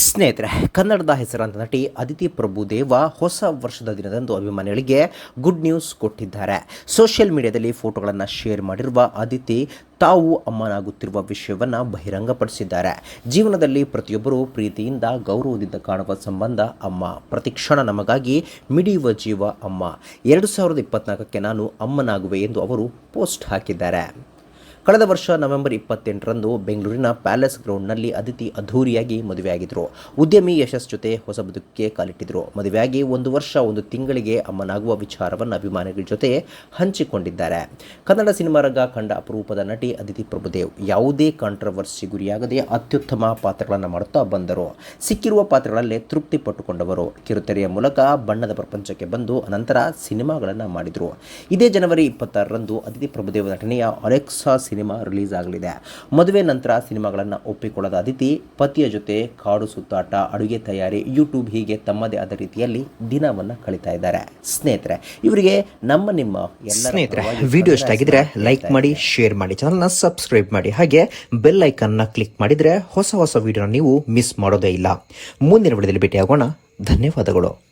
ಸ್ನೇಹಿತರೆ, ಕನ್ನಡದ ಹೆಸರಾಂತ ನಟಿ ಅದಿತಿ ಪ್ರಭುದೇವ ಹೊಸ ವರ್ಷದ ದಿನದಂದು ಅಭಿಮಾನಿಗಳಿಗೆ ಗುಡ್ ನ್ಯೂಸ್ ಕೊಟ್ಟಿದ್ದಾರೆ. ಸೋಷಿಯಲ್ ಮೀಡಿಯಾದಲ್ಲಿ ಫೋಟೋಗಳನ್ನು ಶೇರ್ ಮಾಡಿರುವ ಅದಿತಿ ತಾವು ಅಮ್ಮನಾಗುತ್ತಿರುವ ವಿಷಯವನ್ನು ಬಹಿರಂಗಪಡಿಸಿದ್ದಾರೆ. ಜೀವನದಲ್ಲಿ ಪ್ರತಿಯೊಬ್ಬರೂ ಪ್ರೀತಿಯಿಂದ ಗೌರವದಿಂದ ಕಾಣುವ ಸಂಬಂಧ ಅಮ್ಮ. ಪ್ರತಿಕ್ಷಣ ನಮಗಾಗಿ ಮಿಡಿಯುವ ಜೀವ ಅಮ್ಮ. ಎರಡು ಸಾವಿರದ ಇಪ್ಪತ್ನಾಲ್ಕಕ್ಕೆ ನಾನು ಅಮ್ಮನಾಗುವೆ ಎಂದು ಅವರು ಪೋಸ್ಟ್ ಹಾಕಿದ್ದಾರೆ. ಕಳೆದ ವರ್ಷ ನವೆಂಬರ್ ಇಪ್ಪತ್ತೆಂಟರಂದು ಬೆಂಗಳೂರಿನ ಪ್ಯಾಲೇಸ್ ಗ್ರೌಂಡ್ನಲ್ಲಿ ಅದಿತಿ ಅದ್ಧೂರಿಯಾಗಿ ಮದುವೆಯಾಗಿದ್ದರು ಉದ್ಯಮಿ ಯಶಸ್ ಜೊತೆ ಹೊಸ ಬದುಕಿಗೆ ಕಾಲಿಟ್ಟಿದ್ರು. ಮದುವೆಯಾಗಿ ಒಂದು ವರ್ಷ, ಒಂದು ತಿಂಗಳಿಗೆ ಅಮ್ಮನಾಗುವ ವಿಚಾರವನ್ನು ಅಭಿಮಾನಿಗಳ ಜೊತೆ ಹಂಚಿಕೊಂಡಿದ್ದಾರೆ. ಕನ್ನಡ ಸಿನಿಮಾ ರಂಗ ಕಂಡ ಅಪರೂಪದ ನಟಿ ಅದಿತಿ ಪ್ರಭುದೇವ್ ಯಾವುದೇ ಕಾಂಟ್ರವರ್ಸಿ ಗುರಿಯಾಗದೆ ಅತ್ಯುತ್ತಮ ಪಾತ್ರಗಳನ್ನು ಮಾಡುತ್ತಾ ಬಂದರು. ಸಿಕ್ಕಿರುವ ಪಾತ್ರಗಳಲ್ಲೇ ತೃಪ್ತಿ ಪಟ್ಟುಕೊಂಡವರು. ಕಿರುತೆರೆಯ ಮೂಲಕ ಬಣ್ಣದ ಪ್ರಪಂಚಕ್ಕೆ ಬಂದು ಅನಂತರ ಸಿನಿಮಾಗಳನ್ನು ಮಾಡಿದರು. ಇದೇ ಜನವರಿ ಇಪ್ಪತ್ತಾರರಂದು ಅದಿತಿ ಪ್ರಭುದೇವ ನಟನೆಯ ಅಲೆಕ್ಸಾ ಸಿನಿಮಾ ರಿಲೀಸ್ ಆಗಲಿದೆ ಮದುವೆ ನಂತರ ಸಿನಿಮಾಗಳನ್ನು ಒಪ್ಪಿಕೊಳ್ಳದ ಅದಿತಿ ಪತಿಯ ಜೊತೆ ಕಾಡು ಸುತ್ತಾಟ ಅಡುಗೆ ತಯಾರಿ ಯೂಟ್ಯೂಬ್ ಹೀಗೆ ತಮ್ಮದೇ ಆದ ರೀತಿಯಲ್ಲಿ ದಿನವನ್ನು ಕಳೀತಾ ಇದ್ದಾರೆ. ಸ್ನೇಹಿತರೆ ಇವರಿಗೆ ನಮ್ಮ ನಿಮ್ಮ ಎಲ್ಲ ಸ್ನೇಹಿತರೆ ವಿಡಿಯೋ ಇಷ್ಟ ಆಗಿದ್ರೆ ಲೈಕ್ ಮಾಡಿ ಶೇರ್ ಮಾಡಿ ಚಾನಲ್ನ ಸಬ್ಸ್ಕ್ರೈಬ್ ಮಾಡಿ ಹಾಗೆ ಬೆಲ್ ಐಕನ್ನ ಕ್ಲಿಕ್ ಮಾಡಿದ್ರೆ ಹೊಸ ಹೊಸ ವಿಡಿಯೋನ ನೀವು ಮಿಸ್ ಮಾಡೋದೇ ಇಲ್ಲ. ಮುಂದಿನ ವಿಡಿಯೋದಲ್ಲಿ ಭೇಟಿಯಾಗೋಣ. ಧನ್ಯವಾದಗಳು.